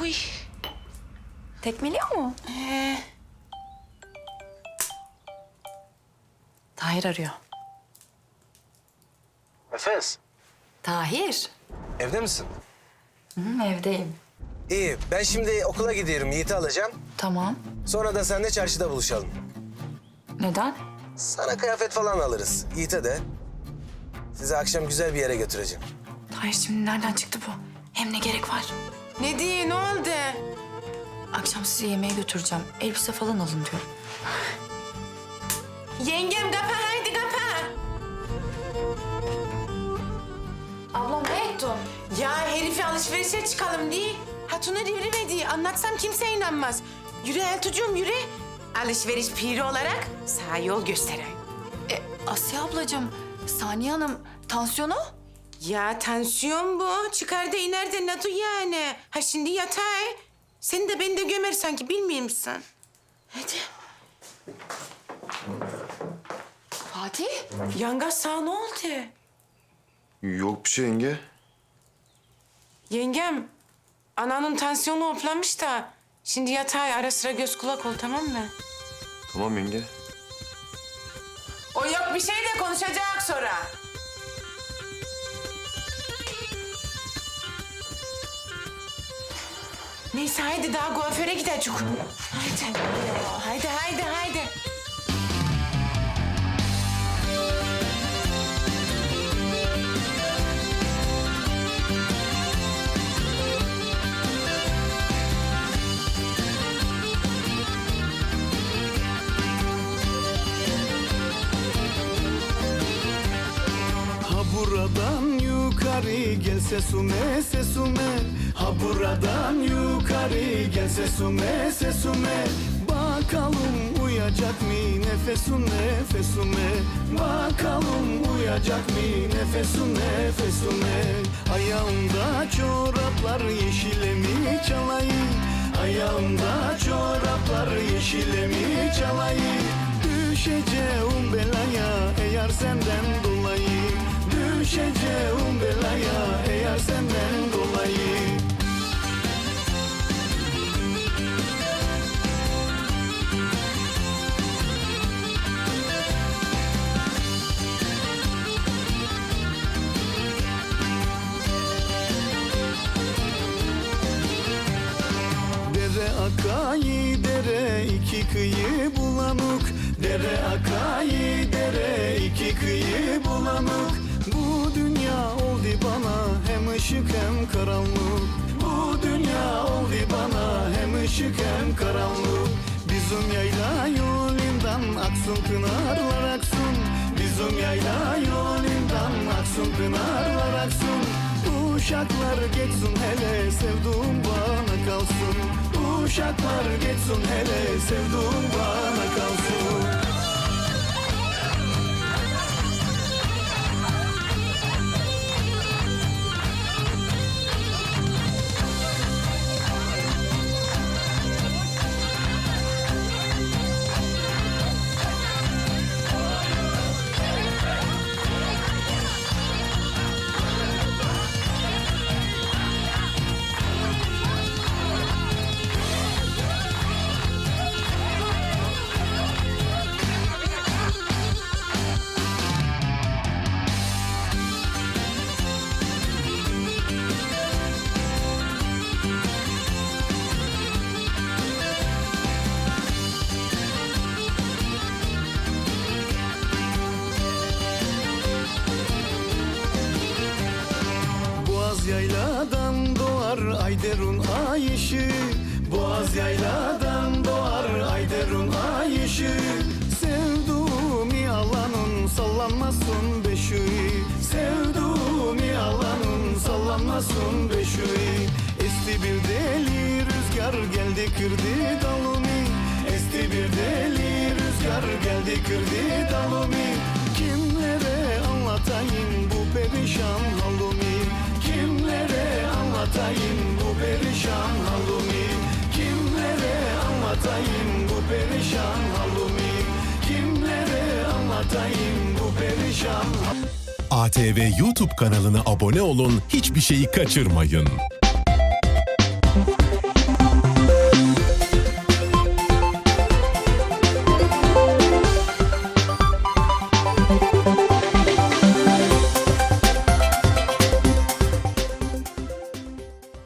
Uy. Tekmeliyor mu? Ee, Tahir arıyor. Efes, Tahir. evde misin? Hı, evdeyim. İyi, ben şimdi okula gidiyorum, Yiğit'i alacağım. Tamam. Sonra da seninle çarşıda buluşalım. Neden? Sana kıyafet falan alırız, Yiğit'e de. Sizi akşam güzel bir yere götüreceğim. Tahir şimdi nereden çıktı bu? Hem ne gerek var? Ne diye ne oldu? Akşam sizi yemeğe götüreceğim. Elbise falan alın diyorum. Yengem kapa haydi kapa. Ablam ne ettin? Ya herifi alışverişe çıkalım diye. Hatuna devrimedi. Anlatsam kimse inanmaz. Yürü Eltucuğum yürü. Alışveriş piri olarak sağ yol gösteren. E, Asya ablacığım, Saniye Hanım tansiyonu? Ya tansiyon bu. Çıkar da iner de ne duy yani. Ha şimdi yatay. Seni de beni de gömer sanki bilmiyor musun? Hadi. Fatih? Yanga sağ ne oldu? Yok bir şey yenge. Yengem, ananın tansiyonu hoplamış da... ...şimdi yatay ara sıra göz kulak ol tamam mı? Tamam yenge. O yok bir şey de konuşacak sonra. Neyse haydi daha kuaföre gidecek. Haydi. Haydi haydi haydi. Ha buradan yukarı gel sesume sesume Ha buradan yukarı gel sesume sesume Bakalım uyacak mı nefesun nefesume Bakalım uyacak mı nefesun nefesume Ayağımda çoraplar yeşile mi çalayım Ayağımda çoraplar yeşile mi çalayım Düşeceğim belaya eğer senden Düşeceğim belaya eğer senden dolayı. Dere akayı dere iki kıyı bulanık Dere akayı dere iki kıyı bulanık Bu dünya oldu bana hem ışık hem karanlık. Bu dünya oldu bana hem ışık hem karanlık. Bizim yayla yolundan aksın pınarlar aksın. Bizim yayla yolundan aksın pınarlar aksın. Uşaklar geçsin hele sevduğum bana kalsın. Uşaklar geçsin hele sevduğum bana kalsın yayladan doğar Ayderun ay ışığı Boğaz yayladan doğar Ayderun ay ışığı Sevduğum alanın sallanmasın beşiği Sevduğum alanın sallanmasın beşiği Esti bir deli rüzgar geldi kırdı dalımı. Esti bir deli rüzgar geldi kırdı dalımı anlatayım bu perişan halimi Kimlere anlatayım bu perişan halimi Kimlere anlatayım bu perişan ATV YouTube kanalına abone olun, hiçbir şeyi kaçırmayın.